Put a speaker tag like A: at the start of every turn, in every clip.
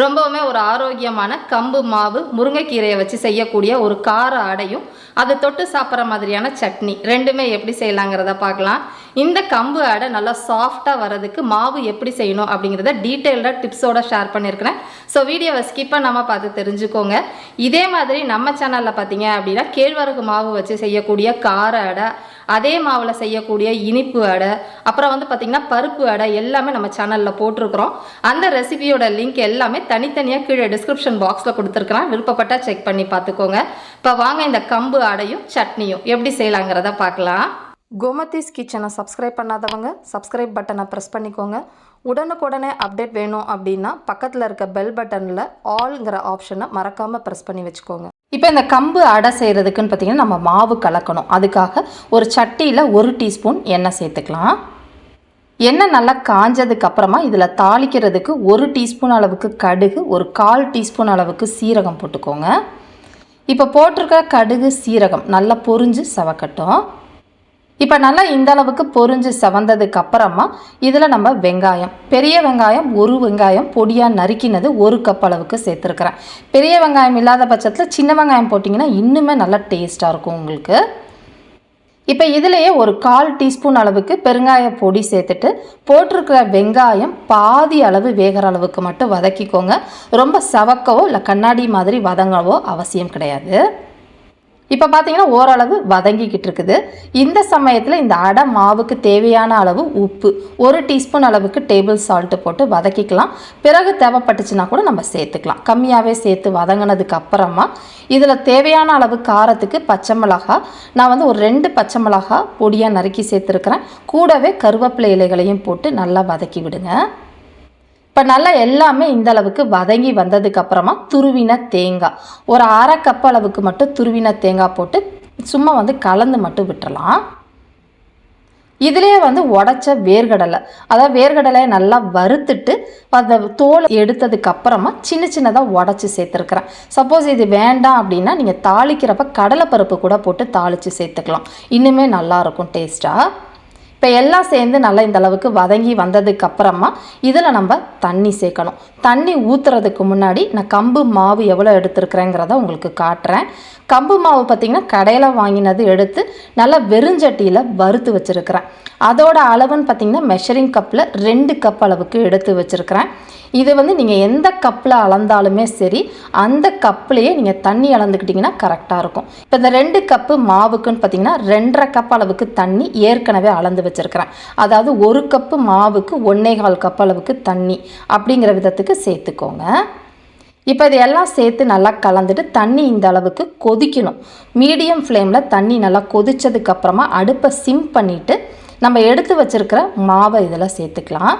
A: ரொம்பவுமே ஒரு ஆரோக்கியமான கம்பு மாவு முருங்கைக்கீரையை வச்சு செய்யக்கூடிய ஒரு கார அடையும் அது தொட்டு சாப்பிட்ற மாதிரியான சட்னி. ரெண்டுமே எப்படி செய்யலாங்கிறத பார்க்கலாம். இந்த கம்பு அடை நல்லா சாஃப்டாக வரதுக்கு மாவு எப்படி செய்யணும் அப்படிங்கிறத டீட்டெயில்டாக டிப்ஸோட ஷேர் பண்ணியிருக்கிறேன். ஸோ வீடியோவை ஸ்கிப் பண்ணாமல் பார்த்து தெரிஞ்சுக்கோங்க. இதே மாதிரி நம்ம சேனலில் பார்த்தீங்க அப்படின்னா கேழ்வரகு மாவு வச்சு செய்யக்கூடிய கார அடை அதே மாவில் செய்யக்கூடிய இனிப்பு அடை அப்புறம் வந்து பார்த்திங்கன்னா பருப்பு அடை எல்லாமே நம்ம சேனலில் போட்டிருக்கிறோம். அந்த ரெசிபியோட லிங்க் எல்லாமே தனித்தனியாக கீழே டிஸ்கிரிப்ஷன் பாக்ஸில் கொடுத்துருக்குறேன் விருப்பப்பட்டா செக் பண்ணி பார்த்துக்கோங்க. இப்போ வாங்க இந்த கம்பு அடையும் சட்னியும் எப்படி செய்யலாங்கிறத பார்க்கலாம். கோமதிஸ் கிச்சனை சப்ஸ்கிரைப் பண்ணாதவங்க சப்ஸ்கிரைப் பட்டனை ப்ரெஸ் பண்ணிக்கோங்க. உடனுக்குடனே அப்டேட் வேணும் அப்படின்னா பக்கத்தில் இருக்க பெல் பட்டனில் ஆல்ங்கிற ஆப்ஷனை மறக்காமல் ப்ரெஸ் பண்ணி வச்சுக்கோங்க. இப்போ இந்த கம்பு அடை செய்கிறதுக்குன்னு பார்த்தீங்கன்னா நம்ம மாவு கலக்கணும். அதுக்காக ஒரு சட்டியில் ஒரு டீஸ்பூன் எண்ணெய் சேர்த்துக்கலாம். எண்ணெய் நல்லா காஞ்சதுக்கு அப்புறமா இதில் தாளிக்கிறதுக்கு ஒரு டீஸ்பூன் அளவுக்கு கடுகு ஒரு கால் டீஸ்பூன் அளவுக்கு சீரகம் போட்டுக்கோங்க. இப்போ போட்டிருக்க கடுகு சீரகம் நல்லா பொறிஞ்சு செவக்கட்டும். இப்போ நல்லா இந்த அளவுக்கு பொரிஞ்சு செவந்ததுக்கு அப்புறமா இதில் நம்ம வெங்காயம் பெரிய வெங்காயம் ஒரு வெங்காயம் பொடியாக நறுக்கினது ஒரு கப் அளவுக்கு சேர்த்துருக்குறேன். பெரிய வெங்காயம் இல்லாத பட்சத்தில் சின்ன வெங்காயம் போட்டிங்கன்னா இன்னுமே நல்லா டேஸ்ட்டாக இருக்கும் உங்களுக்கு. இப்போ இதிலேயே ஒரு கால் டீஸ்பூன் அளவுக்கு பெருங்காய பொடி சேர்த்துட்டு போட்டிருக்கிற வெங்காயம் பாதி அளவு வேகிற அளவுக்கு மட்டும் வதக்கிக்கோங்க. ரொம்ப சவக்கவோ இல்லை கண்ணாடி மாதிரி வதங்கவோ அவசியம் கிடையாது. இப்போ பார்த்தீங்கன்னா ஓரளவு வதங்கிக்கிட்டு இருக்குது. இந்த சமயத்தில் இந்த அடை மாவுக்கு தேவையான அளவு உப்பு ஒரு டீஸ்பூன் அளவுக்கு டேபிள் சால்ட்டு போட்டு வதக்கிக்கலாம். பிறகு தேவைப்பட்டுச்சுன்னா கூட நம்ம சேர்த்துக்கலாம். கம்மியாகவே சேர்த்து வதங்கினதுக்கு அப்புறமா இதில் தேவையான அளவு காரத்துக்கு பச்சை மிளகா நான் வந்து ஒரு ரெண்டு பச்சை மிளகா பொடியாக நறுக்கி சேர்த்துருக்குறேன். கூடவே கருவேப்பிலை இலைகளையும் போட்டு நல்லா வதக்கி விடுங்க. இப்போ நல்லா எல்லாமே இந்த அளவுக்கு வதங்கி வந்ததுக்கு அப்புறமா துருவின தேங்காய் ஒரு அரை கப் அளவுக்கு மட்டும் துருவின தேங்காய் போட்டு சும்மா வந்து கலந்து மட்டும் விட்டுறலாம். இதுலேயே வந்து உடச்ச வேர்கடலை. அதாவது வேர்கடலையை நல்லா வறுத்துட்டு அந்த தோல் எடுத்ததுக்கு அப்புறமா சின்ன சின்னதாக உடச்சி சேர்த்துருக்குறேன். சப்போஸ் இது வேண்டாம் அப்படின்னா நீங்கள் தாளிக்கிறப்ப கடலைப்பருப்பு கூட போட்டு தாளித்து சேர்த்துக்கலாம். இன்னுமே நல்லாயிருக்கும் டேஸ்ட்டாக இப்போ எல்லாம் சேர்ந்து நல்லா இந்த அளவுக்கு வதங்கி வந்ததுக்கு அப்புறமா இதில் நம்ம தண்ணி சேர்க்கணும். தண்ணி ஊற்றுறதுக்கு முன்னாடி நான் கம்பு மாவு எவ்வளோ எடுத்துருக்குறேங்கிறத உங்களுக்கு காட்டுறேன். கம்பு மாவு பார்த்திங்கன்னா கடையில் வாங்கினது எடுத்து நல்லா வெறுஞ்சட்டியில் வறுத்து வச்சுருக்கிறேன். அதோட அளவுன்னு பார்த்திங்கன்னா மெஷரிங் கப்பில் ரெண்டு கப் அளவுக்கு எடுத்து வச்சுருக்கிறேன். இது வந்து நீங்கள் எந்த கப்பில் அளந்தாலுமே சரி அந்த கப்லேயே நீங்கள் தண்ணி அளந்துக்கிட்டிங்கன்னா கரெக்டாக இருக்கும். இப்போ இந்த ரெண்டு கப்பு மாவுக்குன்னு பார்த்தீங்கன்னா ரெண்டரை கப் அளவுக்கு தண்ணி ஏற்கனவே அளந்து வச்சுருக்கிறேன். அதாவது ஒரு கப்பு மாவுக்கு ஒன்றே கால் கப் அளவுக்கு தண்ணி அப்படிங்கிற விதத்துக்கு சேர்த்துக்கோங்க. இப்போ இது எல்லாம் சேர்த்து நல்லா கலந்துட்டு தண்ணி இந்த அளவுக்கு கொதிக்கணும். மீடியம் ஃப்ளேமில் தண்ணி நல்லா கொதித்ததுக்கப்புறமா அடுப்பை சிம் பண்ணிவிட்டு நம்ம எடுத்து வச்சுருக்கிற மாவை இதில் சேர்த்துக்கலாம்.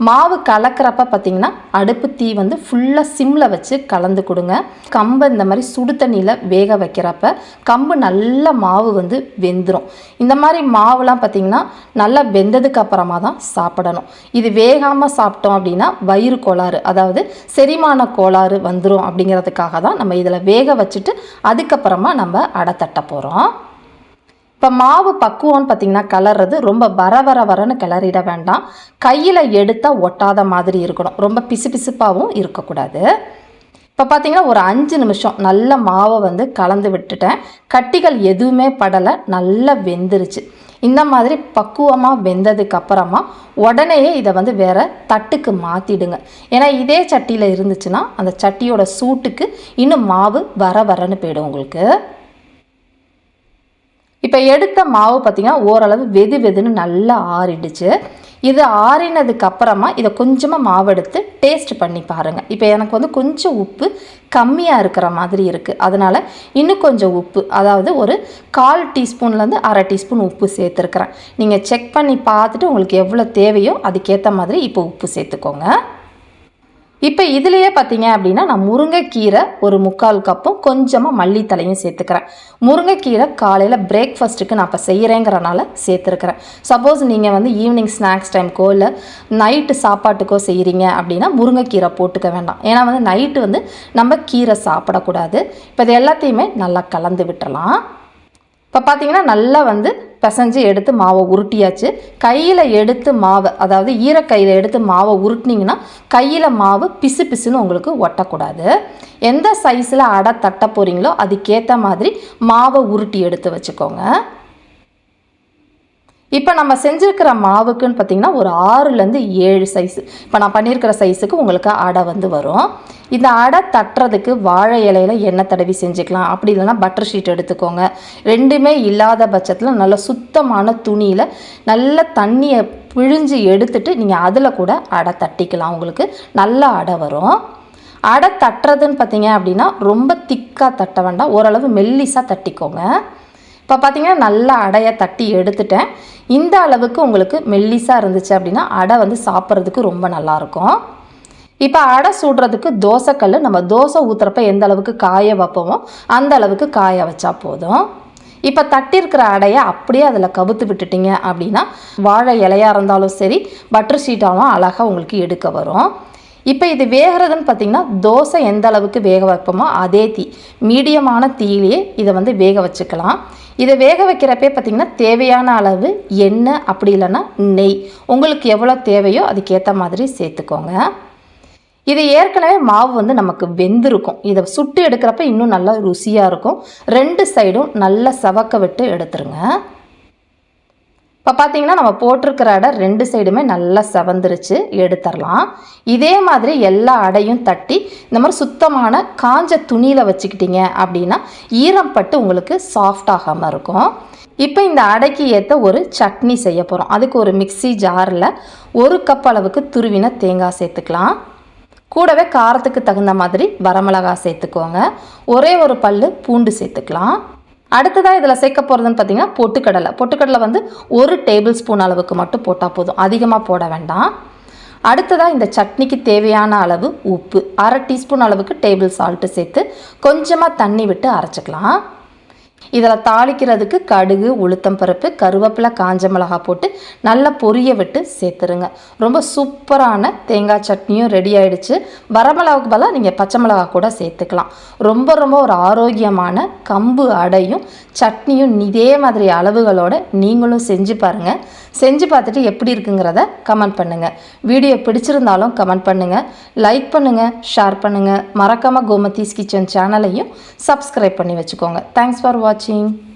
A: மாவு கலக்கிறப்ப பார்த்திங்கன்னா அடுப்பு தீ வந்து ஃபுல்லாக சிம்மில் வச்சு கலந்து கொடுங்க. கம்பை இந்த மாதிரி சுடு தண்ணியில் வேக வைக்கிறப்ப கம்பு நல்ல மாவு வந்து வெந்துடும் இந்த மாதிரி மாவுலாம் பார்த்திங்கன்னா நல்லா வெந்ததுக்கு அப்புறமா தான் சாப்பிடணும். இது வேகாமல் சாப்பிட்டோம் அப்படின்னா வயிறு கோளாறு அதாவது செரிமான கோளாறு வந்துடும் அப்படிங்கிறதுக்காக தான் நம்ம இதில் வேக வச்சுட்டு அதுக்கப்புறமா நம்ம அடை தட்ட போகிறோம் இப்போ மாவு பக்குவம்னு பார்த்தீங்கன்னா கலர்றது ரொம்ப வர வர வரன்னு கிளறிட வேண்டாம். கையில் எடுத்தால் ஒட்டாத மாதிரி இருக்கணும். ரொம்ப பிசு பிசுப்பாகவும் இருக்கக்கூடாது. இப்போ பார்த்தீங்கன்னா ஒரு அஞ்சு நிமிஷம் நல்ல மாவை வந்து கலந்து விட்டுட்டேன். கட்டிகள் எதுவுமே படலை. நல்லா வெந்துருச்சு. இந்த மாதிரி பக்குவமாக வெந்ததுக்கு அப்புறமா உடனேயே இதை வந்து வேற தட்டுக்கு மாற்றிடுங்க ஏன்னா இதே சட்டியில் இருந்துச்சுன்னா அந்த சட்டியோட சூட்டுக்கு இன்னும் மாவு வர வரன்னு போயிடும் உங்களுக்கு. இப்போ எடுத்த மாவு பார்த்திங்கன்னா ஓரளவு வெது வெதுன்னு நல்லா ஆறிடுச்சு. இது ஆறினதுக்கு அப்புறமா இதை கொஞ்சமாக மாவு எடுத்து டேஸ்ட் பண்ணி பாருங்கள் இப்போ எனக்கு வந்து கொஞ்சம் உப்பு கம்மியாக இருக்கிற மாதிரி இருக்குது அதனால் இன்னும் கொஞ்சம் உப்பு அதாவது ஒரு கால் டீஸ்பூன்லேருந்து அரை டீஸ்பூன் உப்பு சேர்த்துருக்குறேன். நீங்கள் செக் பண்ணி பார்த்துட்டு உங்களுக்கு எவ்வளோ தேவையோ அதுக்கேற்ற மாதிரி இப்போ உப்பு சேர்த்துக்கோங்க. இப்போ இதுலேயே பார்த்தீங்க அப்படின்னா நான் முருங்கைக்கீரை ஒரு முக்கால் கப்பும் கொஞ்சமாக மல்லித்தலையும் சேர்த்துக்கிறேன். முருங்கைக்கீரை காலையில் பிரேக்ஃபாஸ்ட்டுக்கு நான் இப்போ செய்கிறேங்கிறனால சேர்த்துருக்கிறேன். சப்போஸ் நீங்கள் வந்து ஈவினிங் ஸ்நாக்ஸ் டைம்க்கோ இல்லை நைட்டு சாப்பாட்டுக்கோ செய்கிறீங்க அப்படின்னா முருங்கைக்கீரை போட்டுக்க வேண்டாம். ஏன்னா வந்து நைட்டு வந்து நம்ம கீரை சாப்பிடக்கூடாது. இப்போ இது எல்லாத்தையுமே நல்லா கலந்து விட்டலாம் இப்போ பார்த்தீங்கன்னா நல்லா வந்து பிசைஞ்சு எடுத்து மாவை உருட்டியாச்சு. கையில் எடுத்து மாவை அதாவது ஈரக்கையில் எடுத்து மாவை உருட்டினீங்கன்னா கையில் மாவு பிசு பிசுன்னு உங்களுக்கு ஒட்டக்கூடாது. எந்த சைஸில் அடை தட்ட போகிறீங்களோ அதுக்கேற்ற மாதிரி மாவை உருட்டி எடுத்து வச்சுக்கோங்க. இப்போ நம்ம செஞ்சுருக்கிற மாவுக்குன்னு பார்த்தீங்கன்னா ஒரு ஆறுலேருந்து ஏழு சைஸு இப்போ நான் பண்ணியிருக்கிற சைஸுக்கு உங்களுக்கு அடை வந்து வரும். இந்த அடை தட்டுறதுக்கு வாழை இலையில எண்ணெய் தடவி செஞ்சுக்கலாம். அப்படி இல்லைன்னா பட்டர் ஷீட் எடுத்துக்கோங்க. ரெண்டுமே இல்லாத பட்சத்தில் நல்ல சுத்தமான துணியில் நல்ல தண்ணியை பிழிஞ்சு எடுத்துட்டு நீங்கள் அதில் கூட அடை தட்டிக்கலாம். உங்களுக்கு நல்ல அடை வரும். அடை தட்டுறதுன்னு பார்த்தீங்க அப்படின்னா ரொம்ப திக்காக தட்ட வேண்டாம். ஓரளவு மெல்லிஸாக தட்டிக்கோங்க. இப்போ பார்த்தீங்கன்னா நல்லா அடையை தட்டி எடுத்துட்டேன். இந்த அளவுக்கு உங்களுக்கு மெல்லிஸாக இருந்துச்சு அப்படின்னா அடை வந்து சாப்பிட்றதுக்கு ரொம்ப நல்லாயிருக்கும். இப்போ அடை சுடுறதுக்கு தோசைக்கல் நம்ம தோசை ஊற்றுறப்ப எந்த அளவுக்கு காய வைப்போமோ அந்த அளவுக்கு காய வச்சா போதும். இப்போ தட்டியிருக்கிற அடையை அப்படியே அதில் கவுத்து விட்டுட்டீங்க அப்படின்னா வாழை இலையாக இருந்தாலும் சரி பட்டர் ஷீட்டாலும் அழகாக உங்களுக்கு எடுக்க வரும். இப்போ இது வேகிறதுன்னு பார்த்தீங்கன்னா தோசை எந்த அளவுக்கு வேக வைப்போமோ அதே தீ மீடியமான தீயிலேயே இதை வந்து வேக வச்சுக்கலாம். இதை வேக வைக்கிறப்பே பார்த்தீங்கன்னா தேவையான அளவு எண்ணெய் அப்படி இல்லைன்னா நெய். உங்களுக்கு எவ்வளோ தேவையோ அதுக்கேற்ற மாதிரி சேர்த்துக்கோங்க. இது ஏற்கனவே மாவு வந்து நமக்கு வெந்திருக்கும். இதை சுட்டு எடுக்கிறப்ப இன்னும் நல்லா ருசியாக இருக்கும். ரெண்டு சைடும் நல்லா சவக்க விட்டு எடுத்துருங்க. இப்போ பார்த்தீங்கன்னா நம்ம போட்டிருக்கிற அடை ரெண்டு சைடுமே நல்லா செவந்துருச்சு எடுத்துடலாம் இதே மாதிரி எல்லா அடையும் தட்டி இந்த மாதிரி சுத்தமான காஞ்ச துணியில் வச்சுக்கிட்டீங்க அப்படின்னா ஈரம் பட்டு உங்களுக்கு சாஃப்ட் ஆகாமல் இருக்கும். இப்போ இந்த அடைக்கு ஏற்ற ஒரு சட்னி செய்ய போகிறோம் அதுக்கு ஒரு மிக்ஸி ஜாரில் ஒரு கப் அளவுக்கு துருவின தேங்காய் சேர்த்துக்கலாம். கூடவே காரத்துக்கு தகுந்த மாதிரி வரமிளகாய் சேர்த்துக்கோங்க. ஒரே ஒரு பல் பூண்டு சேர்த்துக்கலாம். அடுத்ததாக இதில் சேர்க்க போகிறதுன்னு பார்த்தீங்கன்னா பொட்டுக்கடலை. பொட்டுக்கடலை வந்து ஒரு டேபிள் ஸ்பூன் அளவுக்கு மட்டும் போட்டால் போதும். அதிகமாக போட வேண்டாம். அடுத்ததாக இந்த சட்னிக்கு தேவையான அளவு உப்பு. அரை டீஸ்பூன் அளவுக்கு டேபிள் சால்ட்டு சேர்த்து கொஞ்சமாக தண்ணி விட்டு அரைச்சிக்கலாம். இதில் தாளிக்கிறதுக்கு கடுகு உளுத்தம் பருப்பு கருவேப்பிலை காஞ்ச மிளகா போட்டு நல்லா பொரிய விட்டு சேர்த்துருங்க. ரொம்ப சூப்பரான தேங்காய் சட்னியும் ரெடி ஆகிடுச்சு வரமிளகாவுக்கு பதிலாக நீங்கள் பச்சை மிளகா கூட சேர்த்துக்கலாம். ரொம்ப ரொம்ப ஒரு ஆரோக்கியமான கம்பு அடையும். சட்னியும் இதே மாதிரி அளவுகளோட நீங்களும் செஞ்சு பாருங்கள் செஞ்சு பார்த்துட்டு எப்படி இருக்குங்கிறத கமெண்ட் பண்ணுங்கள் வீடியோ பிடிச்சிருந்தாலும் கமெண்ட் பண்ணுங்கள் லைக் பண்ணுங்கள் ஷேர் பண்ணுங்கள் மறக்காமல் கோமதீஸ் கிச்சன் சேனலையும் சப்ஸ்கிரைப் பண்ணி வச்சுக்கோங்க. தேங்க்ஸ் ஃபார் வாட்சிங் watching.